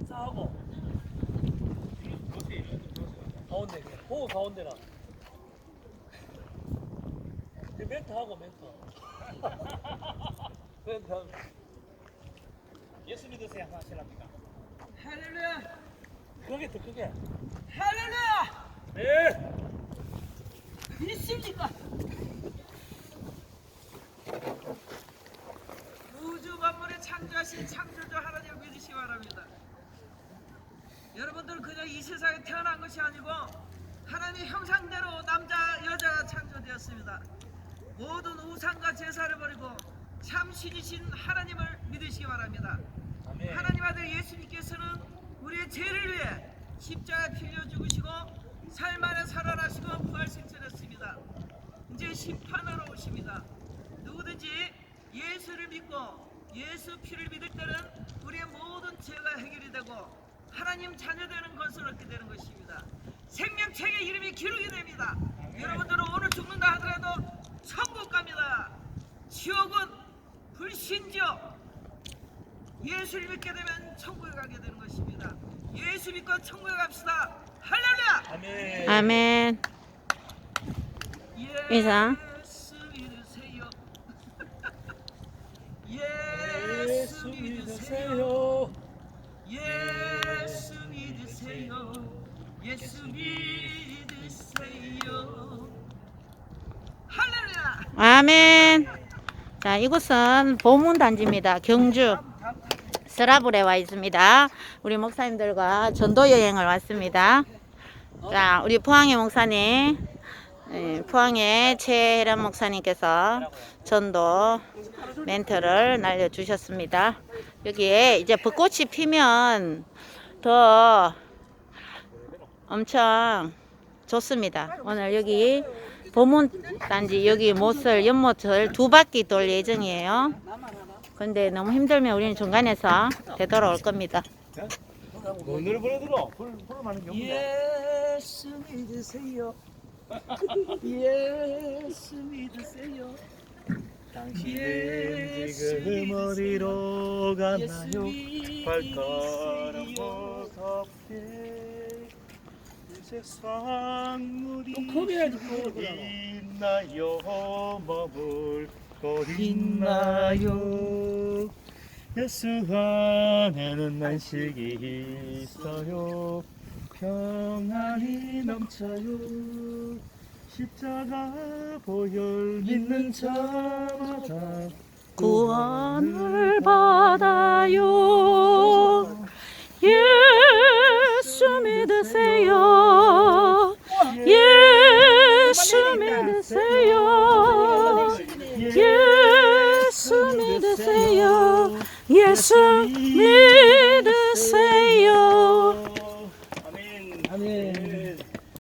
인사하고 가운데 그냥 보고 가운데라 그 멘트 하고 멘트 멘트 하고 예수 믿으세요 하실랍니까? 할렐루야! 크게 더 크게 할렐루야! 네 믿습니까? 우주 만물의 창조하신 창조주 하나님을 믿으시기 바랍니다. 여러분들 그저 이 세상에 태어난 것이 아니고 하나님의 형상대로 남자 여자가 창조되었습니다. 모든 우상과 제사를 버리고 참 신이신 하나님을 믿으시기 바랍니다. 아멘 하나님 아들 예수님께서는 우리의 죄를 위해 십자가에 필려 죽으시고 삶 안에 살아나시고 부활생천했습니다. 이제 심판하러 오십니다. 누구든지 예수를 믿고 예수 피를 믿을 때는 우리의 모든 죄가 해결이 되고 하나님 자녀 되는 것을 얻게 되는 것입니다. 생명책의 이름이 기록이 됩니다. 여러분들은 오늘 죽는다 하더라도 천국 갑니다. 지옥은 불신지옥 예수를 믿게 되면 천국에 가게 되는 것입니다. 예수 믿고 천국에 갑시다. 할렐루야! 아멘 아멘. 예수 믿으세요. 예수. 믿으세요 아멘. 자, 이곳은 보문 단지입니다. 경주 서라불에 와 있습니다. 우리 목사님들과 전도 여행을 왔습니다. 자, 우리 포항의 목사님, 예, 포항의 최혜란 목사님께서 전도 멘트를 날려주셨습니다. 여기에 이제 벚꽃이 피면 더 엄청 좋습니다. 오늘 여기 보문단지 여기 못을 연못을 두 바퀴 돌 예정이에요. 근데 너무 힘들면 우리는 중간에서 되돌아올 겁니다. 오늘 보내들어 불 불을 많은 경우 예수 믿으세요. 예수 믿으세요. 당신은 지금 어디로 가나요 발걸음 무섭게 이제 쌍물이 있나요? 머물 곳 있나요? 예수 안에는 안식이 있어요. 평안이 넘쳐요. 십자가 보혈 믿는 자마다 구원을 받아요. deseo, Jesús mi deseo, Jesús mi deseo.